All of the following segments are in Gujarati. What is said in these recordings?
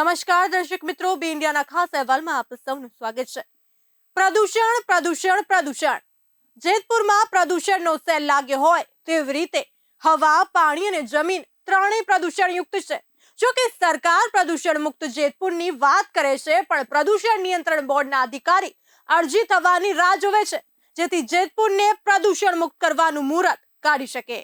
નમસ્કાર દર્શક મિત્રો, બી ઇન્ડિયાના ખાસ અહેવાલમાં આપ સૌનું સ્વાગત છે. પ્રદૂષણ પ્રદૂષણ પ્રદૂષણ. જેતપુરમાં પ્રદૂષણનો સેલ લાગ્યો હોય તેવી રીતે હવા, પાણી અને જમીન ત્રણેય પ્રદૂષણયુક્ત છે. જો કે સરકાર પ્રદૂષણ મુક્ત જેતપુરની વાત કરે છે, પણ પ્રદૂષણ નિયંત્રણ બોર્ડના અધિકારી અરજી થવાની રાહ જોવે છે. જેથી જેતપુરને પ્રદૂષણ મુક્ત કરવાનું મુહૂર્ત કાઢી શકે.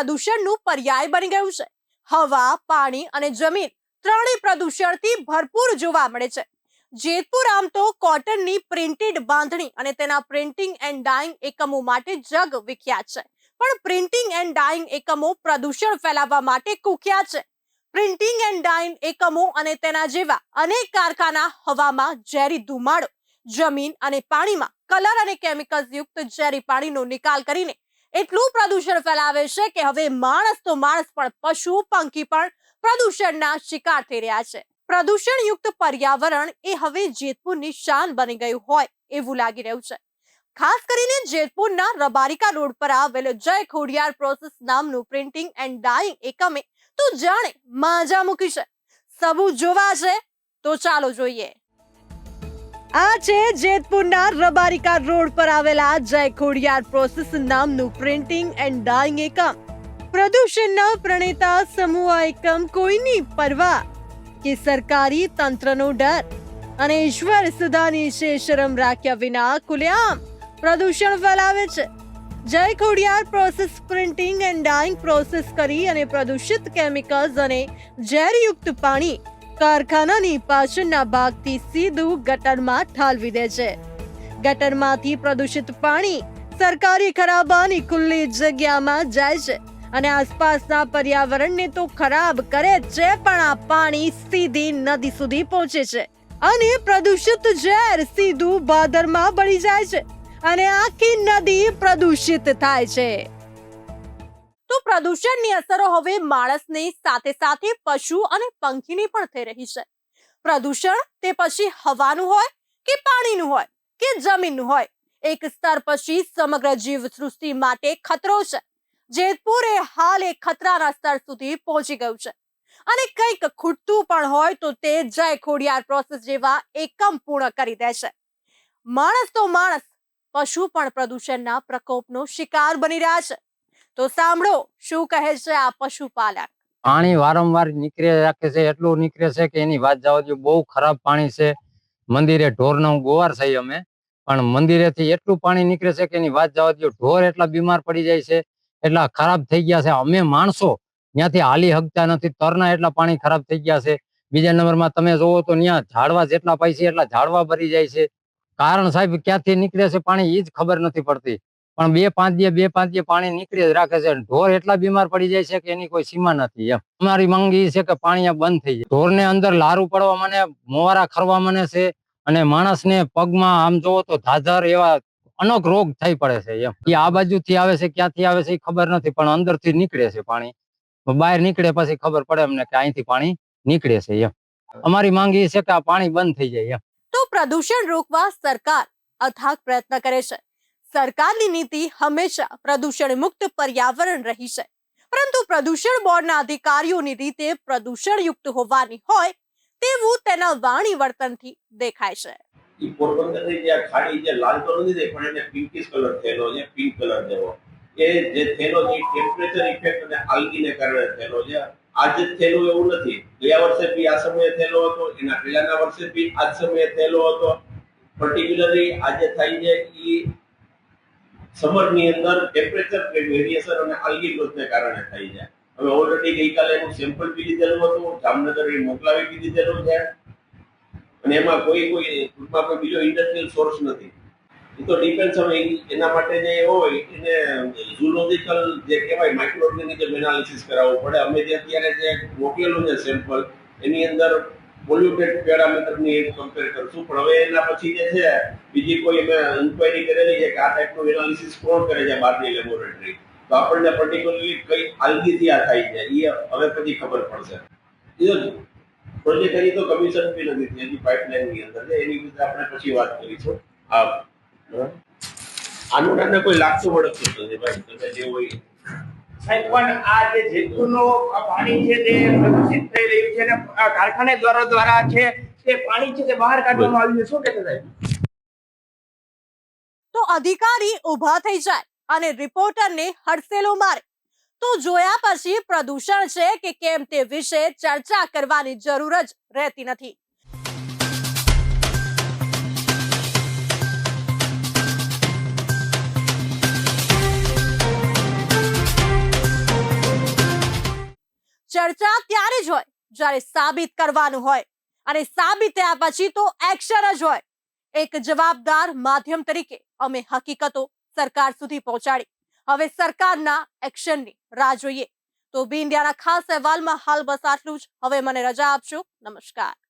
પ્રદૂષણનું પર્યાય બની ગયું છે. હવા, પાણી અને જમીન ત્રણેય પ્રદૂષણથી ભરપૂર જોવા મળે છે. જેતપુર આમ તો કોટનની પ્રિન્ટેડ બાંધણી અને તેના પ્રિન્ટિંગ એન્ડ ડાઈંગ એકમો માટે જગ વિખ્યાત છે. પણ પ્રિન્ટિંગ એન્ડ ડાઈંગ એકમો પ્રદૂષણ ફેલાવવા માટે કુખ્યાત છે. પ્રિન્ટિંગ એન્ડ ડાઈંગ એકમો અને તેના જેવા અનેક કારખાના હવામાં ઝેરી ધુમાડો, જમીન અને પાણીમાં કલર અને કેમિકલ્સ યુક્ત ઝેરી પાણીનો નિકાલ કરીને એટલું પ્રદૂષણ ફેલાવે છે કે હવે માણસ તો માણસ, પણ પશુ, પંખી પણ પ્રદૂષણના શિકાર થઈ રહ્યા છે. પ્રદૂષણ યુક્ત પર્યાવરણ એ હવે જેતપુરની શાન બની ગયું હોય એવું લાગી રહ્યું છે. ખાસ કરીને જેતપુરના રબારિકા રોડ પર આવેલ જય ખોડિયાર પ્રોસેસ નામનું પ્રિન્ટિંગ એન્ડ ડાઈંગ એકમે તો જાણે માજા મૂકી છે. સબૂત જોવા છે તો ચાલો જોઈએ. આ છે જેતપુરના રબારિકા રોડ પર આવેલા જય ખોડિયાર પ્રોસેસ નામનું પ્રિન્ટિંગ એન્ડ ડાઈંગ એકમ. પ્રદૂષણના પ્રણેતા સમૂહ એકમ કોઈની પરવા કે સરકારી તંત્રનો ડર? અને ઈશ્વર સુધાની છે શરમ રાખ્યા વિના ખુલ્લેઆમ પ્રદૂષણ ફેલાવે છે. Jay Khodiyar process printing and dyeing process કરી અને પ્રદૂષિત કેમિકલ્સ અને ઝેરયુક્ત પાણી કારખાનાની પાછળના ભાગથી સીધું ગટરમાં ઠાલવી દે છે. ગટરમાંથી પ્રદૂષિત પાણી સરકારી ખરાબાની ખુલ્લી જગ્યામાં જાય છે અને આસપાસના પર્યાવરણને તો ખરાબ કરે છે, પણ આ પાણી સીધી નદી સુધી પહોંચે છે અને પ્રદૂષિત ઝેર સીધું ભાદરમાં ભળી જાય છે અને આખી નદી પ્રદૂષિત થાય છે. તો પ્રદૂષણની અસરો હવે માણસની સાથે સાથે પશુ અને પંખીની પણ થઈ રહી છે. પ્રદૂષણ તે પછી હવાનું હોય કે પાણીનું હોય કે જમીનનું હોય, એક સ્તર પછી સમગ્ર જીવ સૃષ્ટિ માટે ખતરો છે. જેતપુર એ હાલ એ ખતરાના સ્તર સુધી પહોંચી ગયું છે. અને કંઈક ખૂટતું પણ હોય તો તે જય ખોડિયાર પ્રોસેસ જેવા એકમ પૂર્ણ કરી દે છે. માણસ તો માણસ, પશુ પણ પ્રદૂષણના પ્રકોપનો શિકાર બની રહ્યા છે. તો સાંભળો શું કહે છે આ પશુપાલક. પાણી વારંવાર નીકળે રાખે છે, એટલું નીકળે છે કે એની વાત જવા બહુ ખરાબ પાણી છે. મંદિરે ઢોરના ગોવાર થઈ અમે, પણ મંદિરેથી એટલું પાણી નીકળે છે કે એની વાત જવા ઢોર એટલા બીમાર પડી જાય છે, એટલા ખરાબ થઈ ગયા છે. અમે માણસો ત્યાંથી હાલી હકતા નથી, તરના એટલા પાણી ખરાબ થઈ ગયા છે. બીજા નંબરમાં તમે જોવો તો ત્યાં ઝાડવા જેટલા પાય છે એટલા ઝાડવા ભરી જાય છે. કારણ સાહેબ ક્યાંથી નીકળે છે પાણી એ જ ખબર નથી પડતી. પણ બે પાંચ દિવસ, બે પાંચ દિવસ પાણી નીકળી જ રાખે છે. ઢોર એટલા બીમાર પડી જાય છે કે એની કોઈ સીમા નથી એમ. અમારી માંગ છે કે પાણી બંધ થઈ જાય. ઢોરને અંદર લારું પડવા મને, મોવારા ખરવા મને છે અને માણસને પગમાં આમ જોવો તો ધાધર એવા અનેક રોગ થઈ પડે છે એમ. એ આ બાજુથી આવે છે, ક્યાંથી આવે છે એ ખબર નથી, પણ અંદરથી નીકળે છે પાણી. બહાર નીકળે પછી ખબર પડે અમને કે અહીંથી પાણી નીકળે છે એમ. અમારી માંગ છે કે આ પાણી બંધ થઈ જાય એમ. તો પ્રદૂષણ રોકવા સરકાર અથાગ પ્રયત્ન કરે છે. સરકારની નીતિ હંમેશા પ્રદૂષણ મુક્ત પર્યાવરણ રહી છે પરંતુ પ્રદૂષણ બોર્ડના અધિકારીઓની રીતે પ્રદૂષણ યુક્ત હોવાની હોય તેવું તેના વાણી વર્તનથી દેખાય છે. ઈ પોરબંદરની જે ખાડી જે લાલ તો નથી થઈ પણ એને પિંકિશ કલર થયેલો છે પિંક કલર જેવો. એ જે થયેલો છે ટેમ્પરેચર ઇફેક્ટ અને આલ્ગીને કારણે થયેલો છે. આજે થયેલું એવું નથી. ગયા વર્ષે બી આ સમયે થયેલો હતો, એના પહેલાના વર્ષે બી આ સમયે થયેલો હતો. પર્ટિક્યુલરલી આજે થાય છે, ઈ સમરની અંદર ટેમ્પરેચર વેરિએશન અને આલ્ગી ગ્રોથને કારણે થાય છે. હવે ઓલરેડી ગઈકાલે એનું સેમ્પલ બી લીધેલું હતું જામનગર એ મોકલાવી બી દીધેલું છે. અને એમાં કોઈ કોઈ ટૂંકમાં કોઈ બીજો ઇન્ડસ્ટ્રીયલ સોર્સ નથી. એ તો ડિપેન્ડ હવે એના માટે જે હોય, એને ઝૂલોજિકલ જે કહેવાય માઇક્રો ઓર્ગેનિઝમ એનાલિસિસ કરાવવું પડે. અમે જે અત્યારે જે મોકલેલું છે સેમ્પલ એની અંદર પોલ્યુટેડ પેરામીટરની કમ્પેર કરશું પણ હવે એના પછી જે છે, બીજી કોઈ અમે ઇન્કવાયરી કરેલી છે કે આ ટાઈપનું એનાલિસિસ કોણ કરે છે બહારની લેબોરેટરી તો આપણને પર્ટિક્યુલરલી કઈ આલ્ગીથી આ થાય છે એ હવે પછી ખબર પડશે. એ પ્રોજેક્ટ કરી તો કમિશન બી નથી થઈ હજી પાઇપલાઇનની અંદર છે. એની વિશે આપણે પછી વાત કરીશું. બરાબર. આનું કોઈ લાગતું વળગતું નથી ભાઈ, તમે જે હોય. તે અધિકારી ઊભા થઈ જાય અને રિપોર્ટરને હડસેલો મારે. તો જોયા પછી પ્રદૂષણ છે કે કેમ તે વિશે ચર્ચા કરવાની જરૂર જ રહેતી નથી. ચર્ચા ત્યારે જ હોય જ્યારે સાબિત કરવાનું હોય અને સાબિત થયા પછી તો એક્શન જ હોય. એક જવાબદાર માધ્યમ તરીકે અમે હકીકતો સરકાર સુધી પહોંચાડી. હવે સરકારના એક્શનની રાહ જોઈએ. તો બી ઇન્ડિયાના ખાસ અહેવાલમાં હાલ બસ આટલું જ. હવે મને રજા આપશો નમસ્કાર.